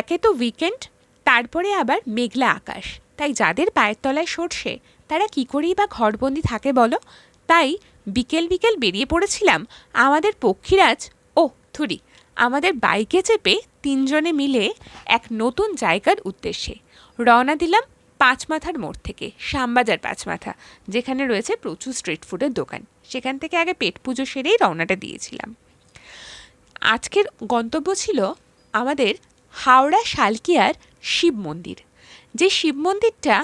একে তো উইকেন্ড তারপরে আবার মেঘলা আকাশ। তাই যাদের পায়ের তলায় সরষে, তারা কি করেই বা ঘরবন্দি থাকে বলো? তাই বিকেল বিকেল বেরিয়ে পড়েছিলাম, আমাদের পক্ষীরাজ ও থুরি, আমাদের বাইকে চেপে তিনজনে মিলে এক নতুন জায়গার উদ্দেশ্যে রওনা দিলাম পাঁচ মাথার মোড় থেকে, শ্যামবাজার পাঁচ মাথা যেখানে রয়েছে প্রচুর স্ট্রিট ফুডের দোকান। সেখান থেকে আগে পেট পুজো সেরেই রওনাটা দিয়েছিলাম। আজকের গন্তব্য ছিল আমাদের হাওড়া শালকিয়ার শিব মন্দির। যে শিব মন্দিরটা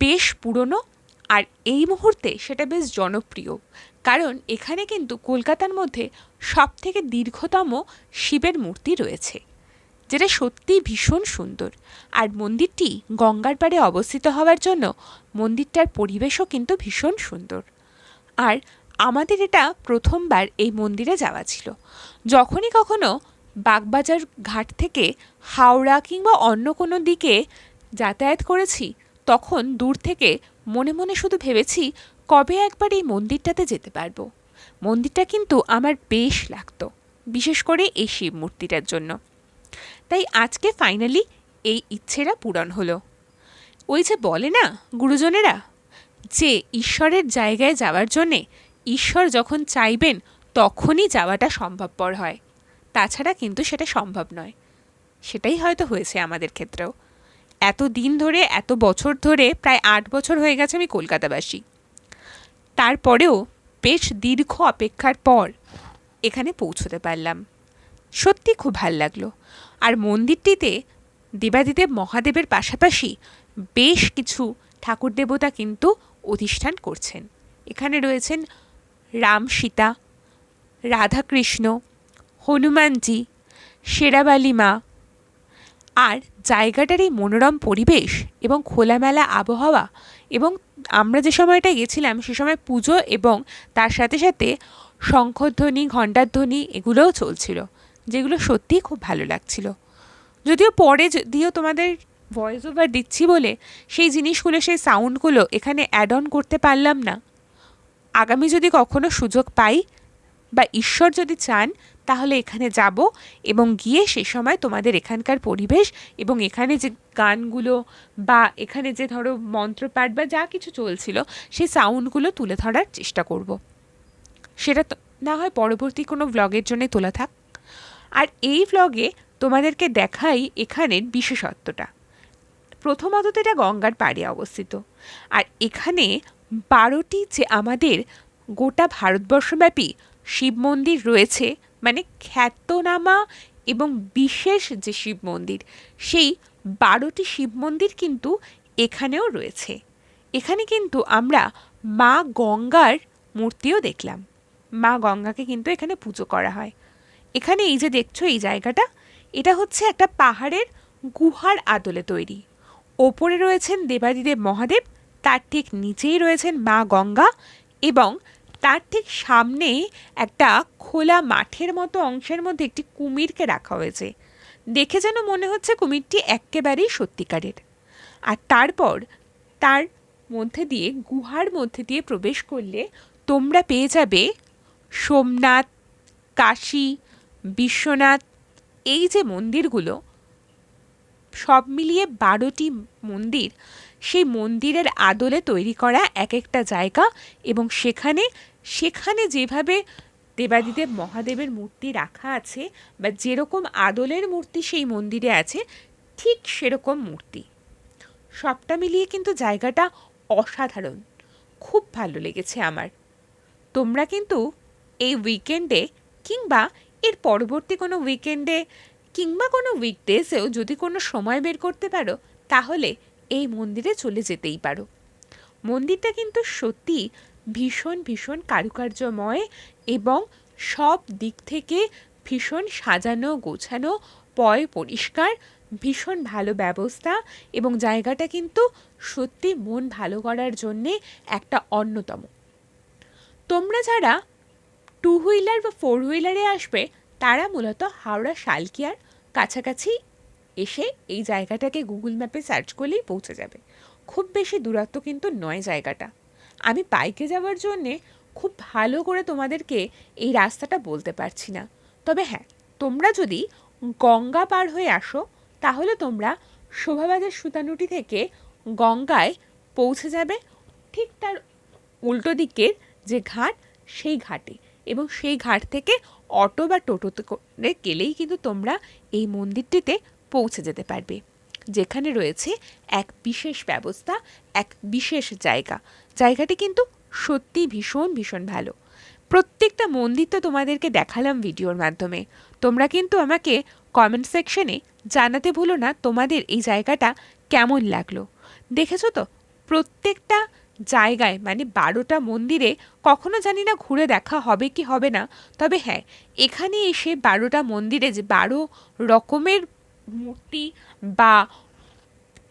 বেশ পুরনো আর এই মুহূর্তে সেটা বেশ জনপ্রিয়। কারণ এখানে কিন্তু কলকাতার মধ্যে সব থেকে দীর্ঘতম শিবের মূর্তি রয়েছে, যেটা সত্যিই ভীষণ সুন্দর। আর মন্দিরটি গঙ্গার পাড়ে অবস্থিত হওয়ার জন্য মন্দিরটার পরিবেশও কিন্তু ভীষণ সুন্দর। আর আমাদের এটা প্রথমবার এই মন্দিরে যাওয়া ছিল। যখনই কখনো বাগবাজার ঘাট থেকে হাওড়া কিংবা অন্য কোনো দিকে যাতায়াত করেছি, তখন দূর থেকে মনে মনে শুধু ভেবেছি কবে একবার এই মন্দিরটাতে যেতে পারব। মন্দিরটা কিন্তু আমার বেশ লাগতো, বিশেষ করে এই শিব মূর্তিটার জন্য। তাই আজকে ফাইনালি এই ইচ্ছেরা পূরণ হলো। ওই যে বলে না গুরুজনেরা, যে ঈশ্বরের জায়গায় যাওয়ার জন্যে ঈশ্বর যখন চাইবেন, তখনই যাওয়াটা সম্ভবপর হয়। তাছাড়া কিন্তু সেটা সম্ভব নয়। সেটাই হয়তো হয়েছে আমাদের ক্ষেত্রেও। এত দিন ধরে, এত বছর ধরে, প্রায় আট বছর হয়ে গেছে আমি কলকাতাবাসী। তারপরেও বেশ দীর্ঘ অপেক্ষার পর এখানে পৌঁছতে পারলাম। সত্যি খুব ভালো লাগল। আর মন্দিরটিতে দেবাদিদেব মহাদেবের পাশাপাশি বেশ কিছু ঠাকুর দেবতা কিন্তু অধিষ্ঠান করছেন। এখানে রয়েছেন রাম সীতা, রাধাকৃষ্ণ হনুমানজি, শেরাবালি মা। আর জায়গাটার এই মনোরম পরিবেশ এবং খোলামেলা আবহাওয়া এবং আমরা যে সময়টা গেছিলাম সে সময় পুজো এবং তার সাথে সাথে শঙ্খধ্বনি, ঘণ্টাধ্বনি এগুলোও চলছিল, যেগুলো সত্যিই খুব ভালো লাগছিল। যদিও পরে যদিও তোমাদের ভয়েস ওভার দিচ্ছি বলে সেই জিনিসগুলো, সেই সাউন্ডগুলো এখানে অ্যাড অন করতে পারলাম না। আগামী যদি কখনো সুযোগ পাই বা ঈশ্বর যদি চান তাহলে এখানে যাব এবং গিয়ে সে সময় তোমাদের এখানকার পরিবেশ এবং এখানে যে গানগুলো বা এখানে যে ধরো মন্ত্রপাঠ বা যা কিছু চলছিল সেই সাউন্ডগুলো তুলে ধরার চেষ্টা করব। সেটা না হয় পরবর্তী কোনো ভ্লগের জন্য তোলা থাক। আর এই ভ্লগে তোমাদেরকে দেখাই এখানের বিশেষত্বটা। প্রথমত তো এটা গঙ্গার পাড়ে অবস্থিত। আর এখানে বারোটি যে আমাদের গোটা ভারতবর্ষব্যাপী শিব মন্দির রয়েছে মানে খ্যাতনামা এবং বিশেষ যে শিব মন্দির, সেই বারোটি শিব মন্দির কিন্তু এখানেও রয়েছে। এখানে কিন্তু আমরা মা গঙ্গার মূর্তিও দেখলাম। মা গঙ্গাকে কিন্তু এখানে পুজো করা হয়। এখানে এই যে দেখছ এই জায়গাটা, এটা হচ্ছে একটা পাহাড়ের গুহার আদলে তৈরি। ওপরে রয়েছেন দেবাদিদেব মহাদেব, তার ঠিক নিচেই রয়েছেন মা গঙ্গা এবং তার ঠিক সামনে একটা খোলা মাঠের মতো অংশের মধ্যে একটি কুমিরকে রাখা হয়েছে। দেখে যেন মনে হচ্ছে কুমিরটি একেবারেই সত্যিকারের। আর তারপর তার মধ্যে দিয়ে, গুহার মধ্যে দিয়ে প্রবেশ করলে তোমরা পেয়ে যাবে সোমনাথ, কাশী, বিশ্বনাথ, এই যে মন্দিরগুলো সব মিলিয়ে বারোটি মন্দির সেই মন্দিরের আদলে তৈরি করা এক একটা জায়গা এবং সেখানে সেখানে যেভাবে দেবাদিদেব মহাদেবের মূর্তি রাখা আছে বা যেরকম আদলের মূর্তি সেই মন্দিরে আছে, ঠিক সেরকম মূর্তি। সবটা মিলিয়ে কিন্তু জায়গাটা অসাধারণ। খুব ভালো লেগেছে আমার। তোমরা কিন্তু এই উইকেন্ডে কিংবা এর পরবর্তী কোনো উইকেন্ডে কিংবা কোনো উইকডেজেও যদি কোনো সময় বের করতে পারো, তাহলে এই মন্দিরে চলে যেতেই পারো। মন্দিরটা কিন্তু সত্যি ভীষণ ভীষণ কারুকার্যময় এবং সব দিক থেকে ভীষণ সাজানো, গোছানো, পয় পরিষ্কার, ভীষণ ভালো ব্যবস্থা এবং জায়গাটা কিন্তু সত্যি মন ভালো করার জন্যে একটা অন্যতম। তোমরা যারা টু হুইলার বা ফোর হুইলারে আসবে, তারা মূলত হাওড়া শালকিয়ার কাছাকাছি এসে এই জায়গাটাকে গুগল ম্যাপে সার্চ করলেই পৌঁছে যাবে। খুব বেশি দূরত্ব কিন্তু নয় জায়গাটা। আমি বাইকে যাওয়ার জন্যে খুব ভালো করে তোমাদেরকে এই রাস্তাটা বলতে পারছি না। তবে হ্যাঁ তোমরা যদি গঙ্গা পার হয়ে আসো, তাহলে তোমরা শোভাবাজার সুতানুটি থেকে গঙ্গায় পৌঁছে যাবে। ঠিক তার উল্টো দিকের যে ঘাট, সেই ঘাটে। এবং সেই ঘাট থেকে অটো বা টোটোতে করে গেলেই কিন্তু তোমরা এই মন্দিরটিতে পৌঁছে যেতে পারবে। যেখানে রয়েছে এক বিশেষ ব্যবস্থা, এক বিশেষ জায়গা। জায়গাটি কিন্তু সত্যি ভীষণ ভীষণ ভালো। প্রত্যেকটা মন্দির তো তোমাদেরকে দেখালাম ভিডিওর মাধ্যমে। তোমরা কিন্তু আমাকে কমেন্ট সেকশনে জানাতে ভুলো না তোমাদের এই জায়গাটা কেমন লাগল। দেখেছ তো? প্রত্যেকটা জায়গায় মানে বারোটা মন্দিরে কখনো জানি না ঘুরে দেখা হবে কি হবে না। তবে হ্যাঁ এখানে এসে বারোটা মন্দিরে যে বারো রকমের মূর্তি বা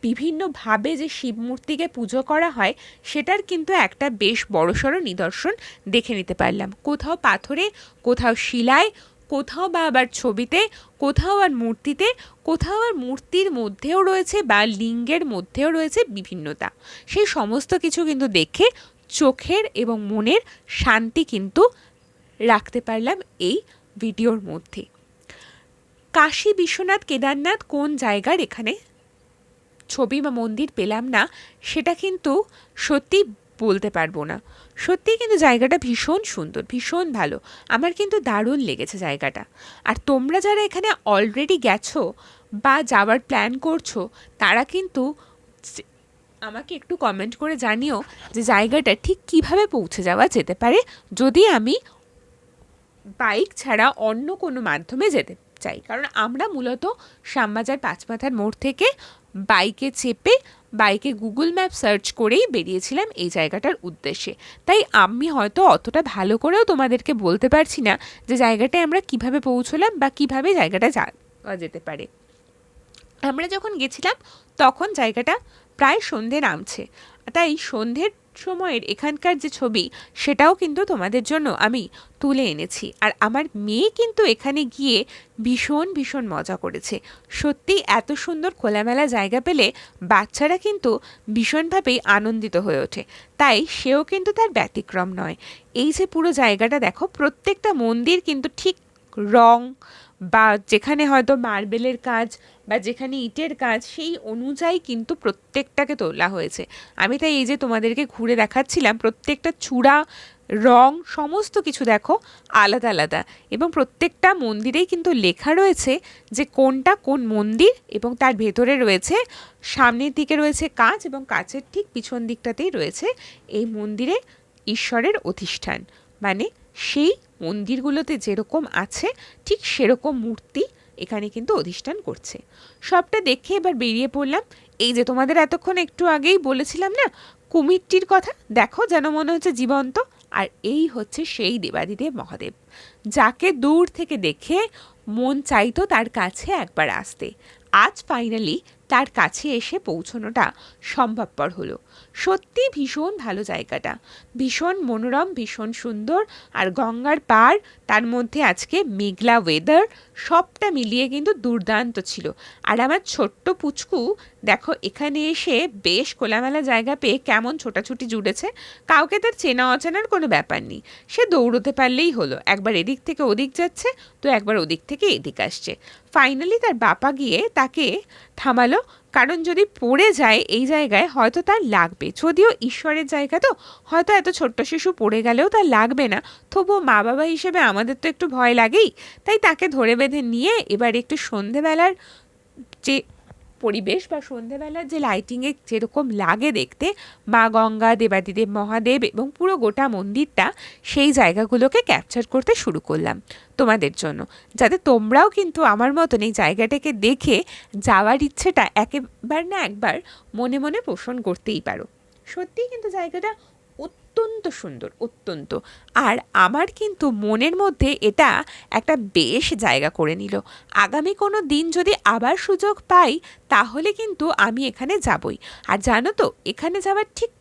বিভিন্নভাবে যে শিব মূর্তিকে পুজো করা হয়, সেটার কিন্তু একটা বেশ বড়সড় নিদর্শন দেখে নিতে পারলাম। কোথাও পাথরে, কোথাও শিলায় কোথাও বা আবার ছবিতে, কোথাও আর মূর্তিতে, কোথাও আর মূর্তির মধ্যেও রয়েছে বা লিঙ্গের মধ্যেও রয়েছে বিভিন্নতা। সেই সমস্ত কিছু কিন্তু দেখে চোখের এবং মনের শান্তি কিন্তু রাখতে পারলাম এই ভিডিওর মধ্যে। কাশী বিশ্বনাথ কেদারনাথ কোন জায়গার এখানে? ছবি বা মন্দির পেলাম না, সেটা কিন্তু সত্যি বলতে পারব না। সত্যি কিন্তু জায়গাটা ভীষণ সুন্দর, ভীষণ ভালো। আমার কিন্তু দারুণ লেগেছে জায়গাটা। আর তোমরা যারা এখানে অলরেডি গেছো বা যাওয়ার প্ল্যান করছ, তারা কিন্তু আমাকে একটু কমেন্ট করে জানিও যে জায়গাটা ঠিক কীভাবে পৌঁছে যাওয়া যেতে পারে, যদি আমি বাইক ছাড়া অন্য কোনো মাধ্যমে যেতে চাই। কারণ আমরা মূলত শ্যামবাজার পাঁচমাথার মোড় থেকে বাইকে চেপে, বাইকে গুগল ম্যাপ সার্চ করেই বেরিয়েছিলাম এই জায়গাটার উদ্দেশ্যে। তাই আমি হয়তো অতটা ভালো করেও তোমাদেরকে বলতে পারছি না যে জায়গাটায় আমরা কীভাবে পৌঁছলাম বা কীভাবে জায়গাটা যাওয়া যেতে পারে। আমরা যখন গেছিলাম, তখন জায়গাটা প্রায় সন্ধে নামছে। তাই সন্ধ্যের সময়ের এখানকার যে ছবি, সেটাও কিন্তু তোমাদের জন্য আমি তুলে এনেছি। আর আমার মেয়ে কিন্তু এখানে গিয়ে ভীষণ ভীষণ মজা করেছে। সত্যি এত সুন্দর খোলামেলা জায়গা পেলে বাচ্চারা কিন্তু ভীষণভাবেই আনন্দিত হয়ে ওঠে। তাই সেও কিন্তু তার ব্যতিক্রম নয়। এই যে পুরো জায়গাটা দেখো, প্রত্যেকটা মন্দির কিন্তু ঠিক রং বা যেখানে হয়তো মার্বেলের কাজ বা যেখানে ইটের কাজ, সেই অনুযায়ী কিন্তু প্রত্যেকটাকে তোলা হয়েছে। আমি তাই এই যে তোমাদেরকে ঘুরে দেখাচ্ছিলাম, প্রত্যেকটা চূড়া, রং, সমস্ত কিছু দেখো, আলাদা আলাদা। এবং প্রত্যেকটা মন্দিরেই কিন্তু লেখা রয়েছে যে কোনটা কোন মন্দির এবং তার ভেতরে রয়েছে, সামনের দিকে রয়েছে কাজ এবং কাছের ঠিক পিছন দিকটাতেই রয়েছে এই মন্দিরে ঈশ্বরের অধিষ্ঠান। মানে সেই মন্দিরগুলোতে যেরকম আছে, ঠিক সেরকম মূর্তি এখানে কিন্তু অধিষ্ঠান করছে। সবটা দেখে এবার বেরিয়ে পড়লাম। এই যে তোমাদের এতক্ষণ একটু আগেই বলেছিলাম না, কুমিরটির কথা, দেখো যেন মনে হচ্ছে জীবন্ত। আর এই হচ্ছে সেই দেবাদিদেব মহাদেব, যাকে দূর থেকে দেখে মন চাইতো তার কাছে একবার আসতে। আজ ফাইনালি তার কাছে এসে পৌঁছনোটা সম্ভবপর হলো। সত্যি ভীষণ ভালো জায়গাটা। ভীষণ মনোরম, ভীষণ সুন্দর আর গঙ্গার পার, তার মধ্যে আজকে মেঘলা ওয়েদার সবটা মিলিয়ে কিন্তু দুর্দান্ত ছিল। আর আমার ছোট্ট পুচকু, দেখো, এখানে এসে বেশ খোলামেলা জায়গা পেয়ে কেমন ছোটাছুটি জুড়েছে। কাউকে তার চেনা অচেনার কোনো ব্যাপার নেই। সে দৌড়তে পারলেই হলো। একবার এদিক থেকে ওদিক যাচ্ছে, তো একবার ওদিক থেকে এদিক আসছে। ফাইনালি তার বাপা গিয়ে তাকে থামালো কারণ যদি পড়ে যায় এই জায়গায় হয়তো তার লাগবে। যদিও ঈশ্বরের জায়গা তো, হয়তো এত ছোট্ট শিশু পড়ে গেলেও তার লাগবে না। তবুও মা বাবা হিসেবে আমাদের তো একটু ভয় লাগেই। তাই তাকে ধরে বেঁধে নিয়ে এবার একটু সন্ধেবেলার যে পরিবেশ বা সন্ধেবেলার যে লাইটিংয়ে যেরকম লাগে দেখতে, মা গঙ্গা, দেবাদিদেব মহাদেব এবং পুরো গোটা মন্দিরটা সেই জায়গাগুলোকে ক্যাপচার করতে শুরু করলাম তোমাদের জন্য। যাতে তোমরাও কিন্তু আমার মতন এই জায়গাটাকে দেখে যাওয়ার ইচ্ছেটা একেবার না একবার মনে মনে পোষণ করতেই পারো। সত্যিই কিন্তু জায়গাটা অত্যন্ত সুন্দর, অত্যন্ত। আর আমার কিন্তু মনের মধ্যে এটা একটা বেশ জায়গা করে নিল। আগামী কোনো দিন যদি আবার সুযোগ পাই, তাহলে কিন্তু আমি এখানে যাবই। আর জানো তো, এখানে যাওয়ার ঠিক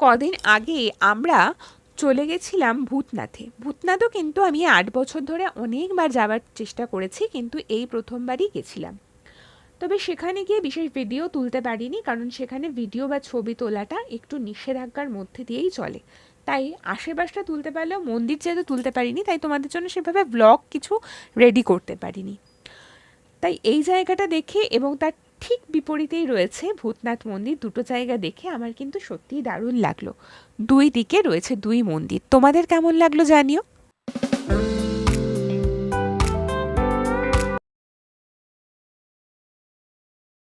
কদিন আগে আমরা চলে গেছিলাম ভূতনাথে। ভূতনাথও কিন্তু আমি আট বছর ধরে অনেকবার যাওয়ার চেষ্টা করেছি, কিন্তু এই প্রথমবারই গেছিলাম। তবে সেখানে গিয়ে বিশেষ ভিডিও তুলতে পারিনি, কারণ সেখানে ভিডিও বা ছবি তোলাটা একটু নিষেধাজ্ঞার মধ্যে দিয়েই চলে। তাই আশেপাশটা তুলতে পারলেও মন্দির যেহেতু তুলতে পারিনি, তাই তোমাদের জন্য সেভাবে ব্লগ কিছু রেডি করতে পারিনি। তাই এই জায়গাটা দেখে এবং তার ঠিক বিপরীতেই রয়েছে ভূতনাথ মন্দির, দুটো জায়গা দেখে আমার কিন্তু সত্যিই দারুণ লাগল। দুই দিকে রয়েছে দুই মন্দির। তোমাদের কেমন লাগল জানিও?